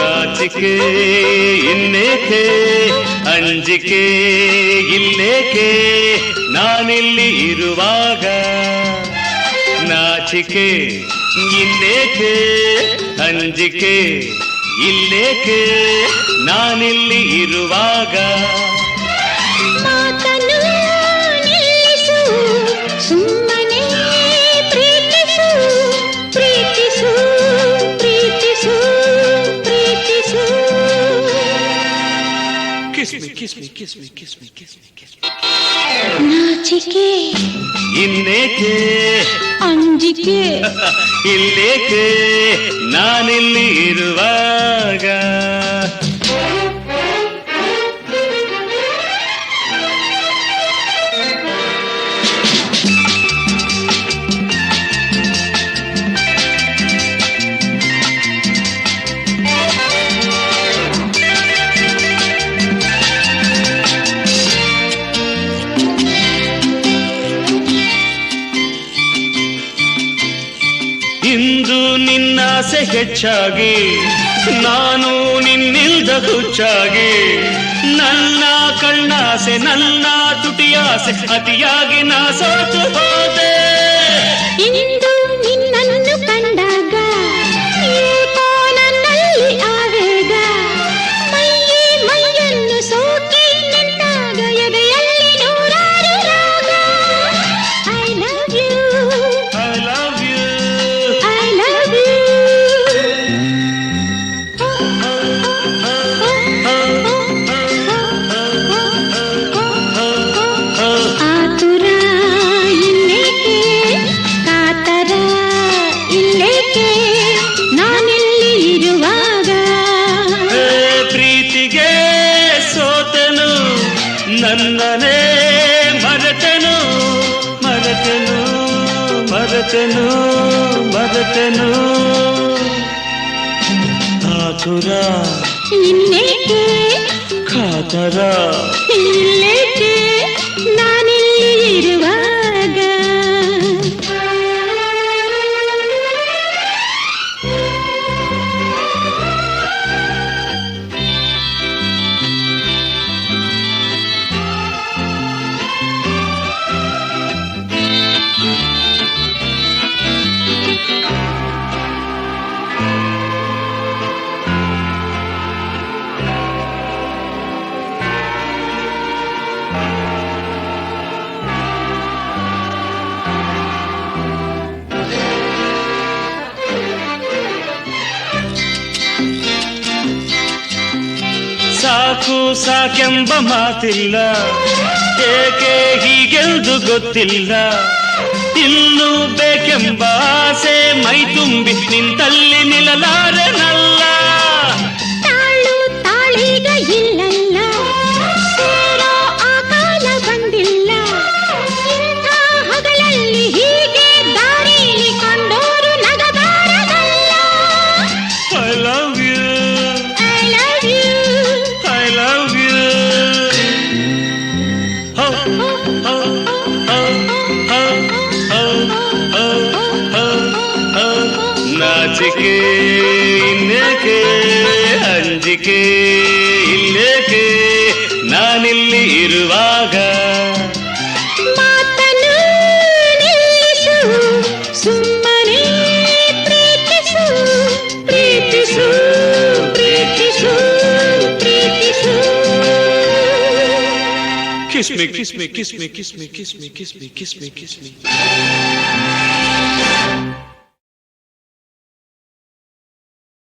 ನಾಚಿಕೆ ಇನ್ನೇಕೆ ಅಂಜಿಕೆ ಇಲ್ಲೇಕೆ ನಾನಿಲ್ಲಿ ಇರುವಾಗ ನಾಚಿಕೆ ಇನ್ನೇಕೆ ಅಂಜಿಕೆ ಇಲ್ಲೇಕೆ ನಾನಿಲ್ಲಿ ಇರುವಾಗ ಇನ್ನೇಕೆ ಅಂಜಿಕೆ ಇಲ್ಲೇಕೆ ನಾನಿಲ್ಲಿ ಇರುವಾಗ ಇಂದು ನಿನ್ನಾಸೆ ಹೆಚ್ಚಾಗಿ, ನಾನು ನಿನ್ನಿಲ್ದ ಹುಚ್ಚಾಗಿ. ನನ್ನ ಕಣ್ಣಾಸೆ ನನ್ನ ತುಟಿಯಾಸೆ ಅತಿಯಾಗಿ ನಾ ಸೋತು ಹೋದೆ. ಇಂದು ನನ್ನನೇ ಮರೆತೆನು ಮರೆತೆನು ಮರೆತೆನು ಮರೆತೆನು ಆತುರ ಇನ್ನೇಕೆ ಕಾತರ ಇಲ್ಲೇಕೆ ಸಾಕೆಂಬ ಮಾತಿಲ್ಲ ಏಕೆ ಹೀಗೆಂದು ಗೊತ್ತಿಲ್ಲ ಇನ್ನು ಬೇಕೆಂಬ ಆಸೆ ಮೈ ತುಂಬಿ ನಿಂತಲ್ಲಿ ನಿಲ್ಲಲಾರೆನಲ್ಲ ನಾಚಿಕೆ ಇನ್ನೇಕೆ ಅಂಜಿಕೆ ಇಲ್ಲೇಕೆ ನಾನಿಲ್ಲಿ ಇರುವಾಗ ಮಾತನ್ನು ನಿಲ್ಲಿಸು ಸುಮ್ಮನೆ ಪ್ರೀತಿಸು ಪ್ರೀತಿಸು ಪ್ರೀತಿಸು ಪ್ರೀತಿಸು Kiss me, kiss me, kiss me, kiss me, kiss me, kiss me, kiss me, kiss me.